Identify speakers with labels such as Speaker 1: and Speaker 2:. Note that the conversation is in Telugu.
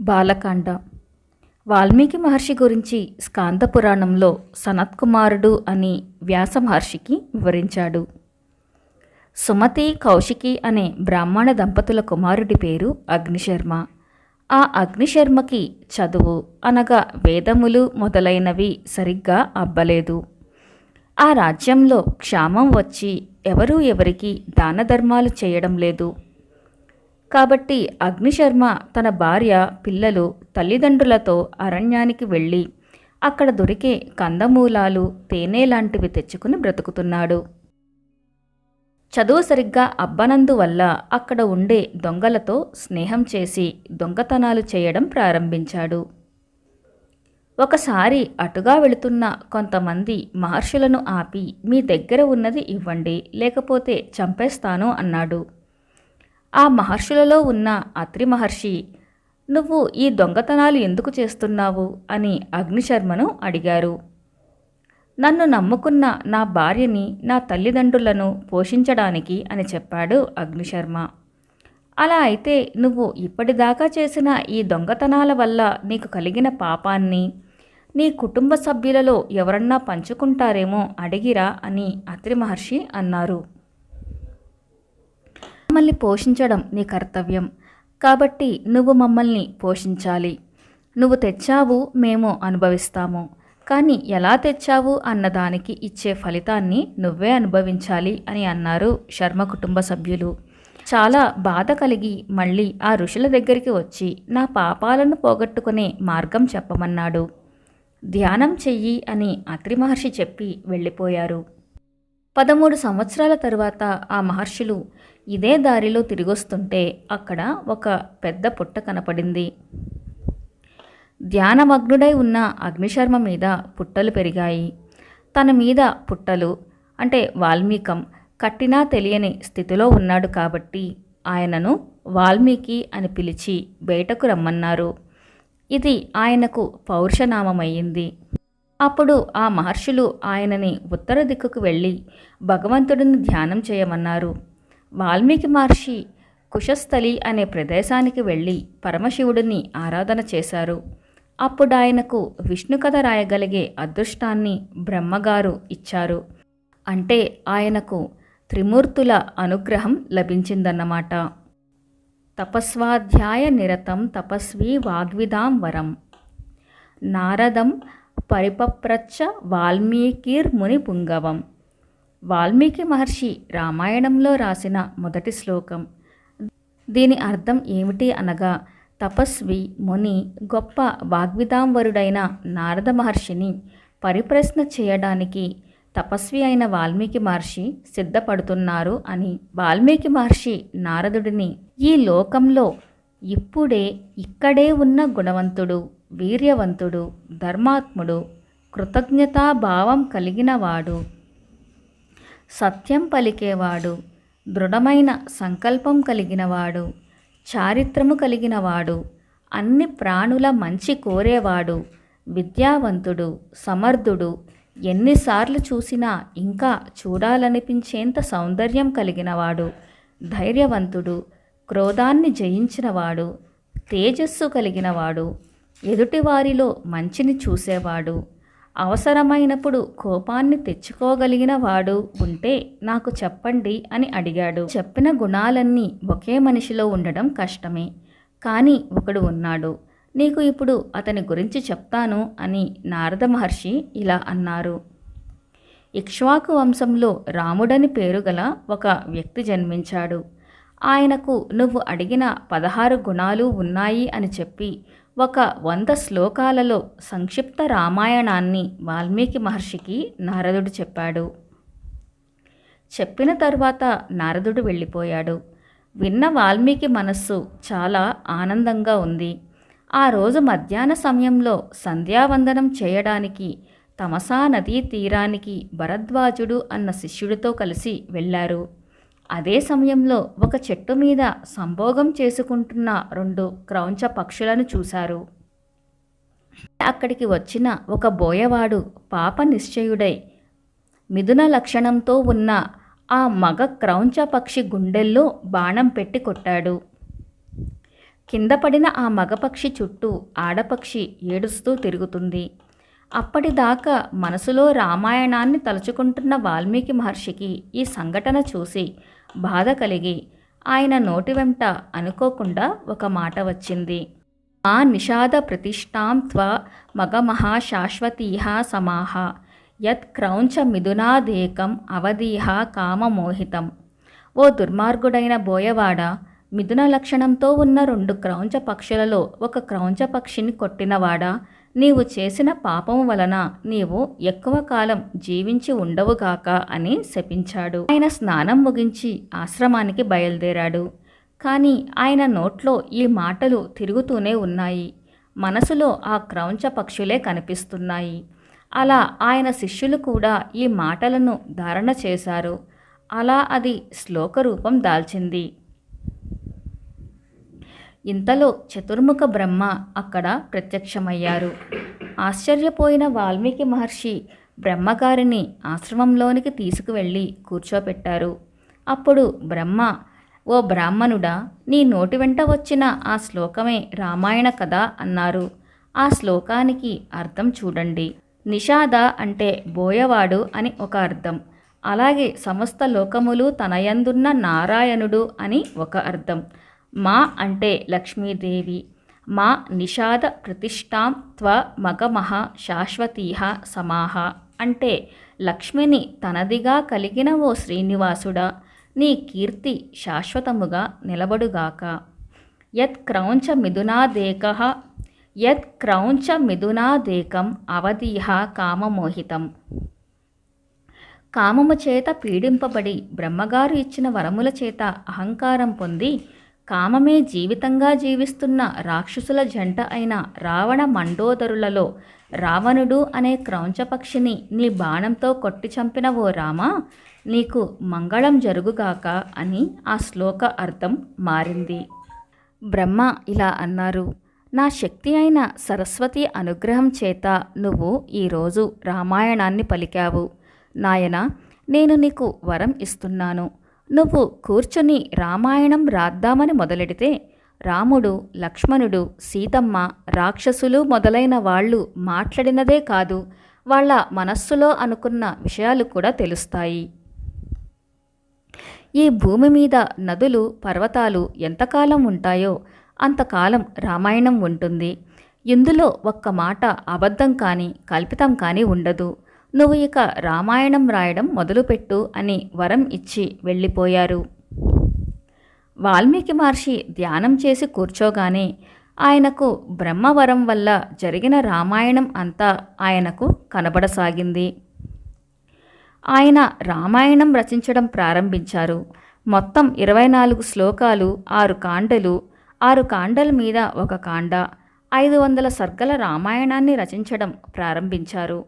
Speaker 1: బాలకాండ. వాల్మీకి మహర్షి గురించి స్కాంద పురాణంలో సనత్కుమారుడు అని వ్యాస మహర్షికి వివరించాడు. సుమతి కౌశికి అనే బ్రాహ్మణ దంపతుల కుమారుడి పేరు అగ్నిశర్మ. ఆ అగ్నిశర్మకి చదువు అనగా వేదములు మొదలైనవి సరిగ్గా అబ్బలేదు. ఆ రాజ్యంలో క్షామం వచ్చి ఎవరూ ఎవరికి దాన ధర్మాలు చేయడం లేదు. కాబట్టి అగ్నిశర్మ తన భార్య పిల్లలు తల్లిదండ్రులతో అరణ్యానికి వెళ్ళి అక్కడ దొరికే కందమూలాలు తేనె లాంటివి తెచ్చుకుని బ్రతుకుతున్నాడు. చదువు సరిగ్గా అబ్బనందువల్ల అక్కడ ఉండే దొంగలతో స్నేహం చేసి దొంగతనాలు చేయడం ప్రారంభించాడు. ఒకసారి అటుగా వెళుతున్న కొంతమంది మహర్షులను ఆపి మీ దగ్గర ఉన్నది ఇవ్వండి లేకపోతే చంపేస్తాను అన్నాడు. ఆ మహర్షులలో ఉన్న అత్రి మహర్షి నువ్వు ఈ దొంగతనాలు ఎందుకు చేస్తున్నావు? అని అగ్నిశర్మను అడిగారు. నన్ను నమ్ముకున్న నా భార్యని నా తల్లిదండ్రులను పోషించడానికి అని చెప్పాడు అగ్నిశర్మ. అలా అయితే నువ్వు ఇప్పటిదాకా చేసిన ఈ దొంగతనాల వల్ల నీకు కలిగిన పాపాన్ని నీ కుటుంబ సభ్యులలో ఎవరన్నా పంచుకుంటారేమో అడిగిరా అని అత్రి మహర్షి అన్నారు. మమ్మల్ని పోషించడం నీ కర్తవ్యం. కాబట్టి నువ్వు మమ్మల్ని పోషించాలి. నువ్వు తెచ్చావు మేము అనుభవిస్తాము. కానీ ఎలా తెచ్చావు అన్నదానికి ఇచ్చే ఫలితాన్ని నువ్వే అనుభవించాలి అని అన్నారు శర్మ కుటుంబ సభ్యులు. చాలా బాధ కలిగి మళ్ళీ ఆ ఋషుల దగ్గరికి వచ్చి నా పాపాలను పోగొట్టుకునే మార్గం చెప్పమన్నాడు. ధ్యానం చెయ్యి అని అత్రి మహర్షి చెప్పి వెళ్ళిపోయారు. పదమూడు సంవత్సరాల తరువాత ఆ మహర్షులు ఇదే దారిలో తిరిగొస్తుంటే అక్కడ ఒక పెద్ద పుట్ట కనపడింది. ధ్యానమగ్నుడై ఉన్న అగ్నిశర్మ మీద పుట్టలు పెరిగాయి. తన మీద పుట్టలు అంటే వాల్మీకం కట్టినా తెలియని స్థితిలో ఉన్నాడు కాబట్టి ఆయనను వాల్మీకి అని పిలిచి బయటకు రమ్మన్నారు. ఇది ఆయనకు పౌరుషనామమయ్యింది. అప్పుడు ఆ మహర్షులు ఆయనని ఉత్తర దిక్కుకు వెళ్ళి భగవంతుడిని ధ్యానం చేయమన్నారు. వాల్మీకి మహర్షి కుశస్థలి అనే ప్రదేశానికి వెళ్ళి పరమశివుడిని ఆరాధన చేశారు. అప్పుడు ఆయనకు విష్ణు కథ రాయగలిగే అదృష్టాన్ని బ్రహ్మగారు ఇచ్చారు. అంటే ఆయనకు త్రిమూర్తుల అనుగ్రహం లభించిందన్నమాట. తపస్వాధ్యాయ నిరతం తపస్వి వాగ్విదాం వరం. నారదం పరిపప్రచ్చ వాల్మీకిర్ముని పుంగవం వాల్మీకి మహర్షి రామాయణంలో రాసిన మొదటి శ్లోకం. దీని అర్థం ఏమిటి అనగా తపస్వి ముని గొప్ప వాగ్విదాంవరుడైన నారద మహర్షిని పరిప్రశ్న చేయడానికి తపస్వి అయిన వాల్మీకి మహర్షి సిద్ధపడుతున్నారు అని వాల్మీకి మహర్షి నారదుడిని ఈ లోకంలో ఇప్పుడే ఇక్కడే ఉన్న గుణవంతుడు వీర్యవంతుడు ధర్మాత్ముడు కృతజ్ఞతాభావం కలిగినవాడు సత్యం పలికేవాడు దృఢమైన సంకల్పం కలిగినవాడు చారిత్రము కలిగినవాడు అన్ని ప్రాణుల మంచి కోరేవాడు విద్యావంతుడు సమర్థుడు ఎన్నిసార్లు చూసినా ఇంకా చూడాలనిపించేంత సౌందర్యం కలిగినవాడు ధైర్యవంతుడు క్రోధాన్ని జయించినవాడు తేజస్సు కలిగినవాడు ఎదుటివారిలో మంచిని చూసేవాడు. అవసరమైనప్పుడు కోపాన్ని తెచ్చుకోగలిగిన వాడు ఉంటే నాకు చెప్పండి అని అడిగాడు. చెప్పిన గుణాలన్నీ ఒకే మనిషిలో ఉండడం కష్టమే. కానీ ఒకడు ఉన్నాడు. నీకు ఇప్పుడు అతని గురించి చెప్తాను అని నారద మహర్షి ఇలా అన్నారు. ఇక్ష్వాకు వంశంలో రాముడని పేరు గల ఒక వ్యక్తి జన్మించాడు. ఆయనకు నువ్వు అడిగిన పదహారు గుణాలు ఉన్నాయి అని చెప్పి ఒక వంద శ్లోకాలలో సంక్షిప్త రామాయణాన్ని వాల్మీకి మహర్షికి నారదుడు చెప్పాడు. చెప్పిన తర్వాత నారదుడు వెళ్ళిపోయాడు. విన్న వాల్మీకి మనస్సు చాలా ఆనందంగా ఉంది. ఆ రోజు మధ్యాహ్న సమయంలో సంధ్యావందనం చేయడానికి తమసా నదీ తీరానికి భరద్వాజుడు అన్న శిష్యుడితో కలిసి వెళ్ళారు. అదే సమయంలో ఒక చెట్టు మీద సంభోగం చేసుకుంటున్న రెండు క్రౌంచ పక్షులను చూశారు. అక్కడికి వచ్చిన ఒక బోయవాడు పాప నిశ్చయుడై మిథున లక్షణంతో ఉన్న ఆ మగ క్రౌంచ పక్షి గుండెల్లో బాణం పెట్టి కొట్టాడు. కింద పడిన ఆ మగపక్షి చుట్టూ ఆడపక్షి ఏడుస్తూ తిరుగుతుంది. అప్పటిదాకా మనసులో రామాయణాన్ని తలుచుకుంటున్న వాల్మీకి మహర్షికి ఈ సంఘటన చూసి బాధ కలిగి ఆయన నోటి వెంట అనుకోకుండా ఒక మాట వచ్చింది. మా నిషాద ప్రతిష్టాం త్వ మగమహాశాశ్వతీహ సమాహ యత్ క్రౌంచ మిథునాదేకం అవధీహ కామమోహితం. ఓ దుర్మార్గుడైన బోయవాడ మిథున లక్షణంతో ఉన్న రెండు క్రౌంచ పక్షులలో ఒక క్రౌంచ పక్షిని కొట్టినవాడా నీవు చేసిన పాపము వలన నీవు ఎక్కువ కాలం జీవించి ఉండవుగాక అని శపించాడు. ఆయన స్నానం ముగించి ఆశ్రమానికి బయలుదేరాడు. కానీ ఆయన నోట్లో ఈ మాటలు తిరుగుతూనే ఉన్నాయి. మనసులో ఆ క్రౌంచ పక్షులే కనిపిస్తున్నాయి. అలా ఆయన శిష్యులు కూడా ఈ మాటలను ధారణ చేశారు. అలా అది శ్లోక రూపం దాల్చింది. ఇంతలో చతుర్ముఖ బ్రహ్మ అక్కడ ప్రత్యక్షమయ్యారు. ఆశ్చర్యపోయిన వాల్మీకి మహర్షి బ్రహ్మగారిని ఆశ్రమంలోనికి తీసుకువెళ్ళి కూర్చోపెట్టారు. అప్పుడు బ్రహ్మ ఓ బ్రాహ్మణుడా నీ నోటి వెంట వచ్చిన ఆ శ్లోకమే రామాయణ కథ అన్నారు. ఆ శ్లోకానికి అర్థం చూడండి. నిషాద అంటే బోయవాడు అని ఒక అర్థం. అలాగే సమస్త లోకములు తనయందున్న నారాయణుడు అని ఒక అర్థం. మా అంటే లక్ష్మీదేవి. మా నిషాద ప్రతిష్టాం త్వ మగమహ శాశ్వతీహ సమాహ. అంటే లక్ష్మిని తనదిగా కలిగిన ఓ శ్రీనివాసుడా నీ కీర్తి శాశ్వతముగా నిలబడుగాక. యత్ క్రౌంచ మిథునాదేక యత్ క్రౌంచ మిథునాదేకం అవధీహ కామమోహితం. కామము చేత పీడింపబడి బ్రహ్మగారు ఇచ్చిన వరముల చేత అహంకారం పొంది కామమే జీవితంగా జీవిస్తున్న రాక్షసుల జంట అయిన రావణ మండోదరులలో రావణుడు అనే క్రౌంచపక్షిని నీ బాణంతో కొట్టి చంపిన ఓ రామా నీకు మంగళం జరుగుగాక అని ఆ శ్లోక అర్థం మారింది. బ్రహ్మ ఇలా అన్నారు నా శక్తి అయిన సరస్వతి అనుగ్రహం చేత నువ్వు ఈరోజు రామాయణాన్ని పలికావు. నాయన నేను నీకు వరం ఇస్తున్నాను. నువ్వు కూర్చుని రామాయణం రాద్దామని మొదలెడితే రాముడు లక్ష్మణుడు సీతమ్మ రాక్షసులు మొదలైన వాళ్ళు మాట్లాడినదే కాదు వాళ్ళ మనస్సులో అనుకున్న విషయాలు కూడా తెలుస్తాయి. ఈ భూమి మీద నదులు పర్వతాలు ఎంతకాలం ఉంటాయో అంతకాలం రామాయణం ఉంటుంది. ఇందులో ఒక్క మాట అబద్ధం కానీ కల్పితం కానీ ఉండదు. నువ్వు ఇక రామాయణం రాయడం మొదలుపెట్టు అని వరం ఇచ్చి వెళ్ళిపోయారు. వాల్మీకి మహర్షి ధ్యానం చేసి కూర్చోగానే ఆయనకు బ్రహ్మవరం వల్ల జరిగిన రామాయణం అంతా ఆయనకు కనబడసాగింది. ఆయన రామాయణం రచించడం ప్రారంభించారు. మొత్తం ఇరవై నాలుగు శ్లోకాలు ఆరు కాండలు ఆరు కాండల మీద ఒక కాండ ఐదు వందల సర్గల రామాయణాన్ని రచించడం ప్రారంభించారు.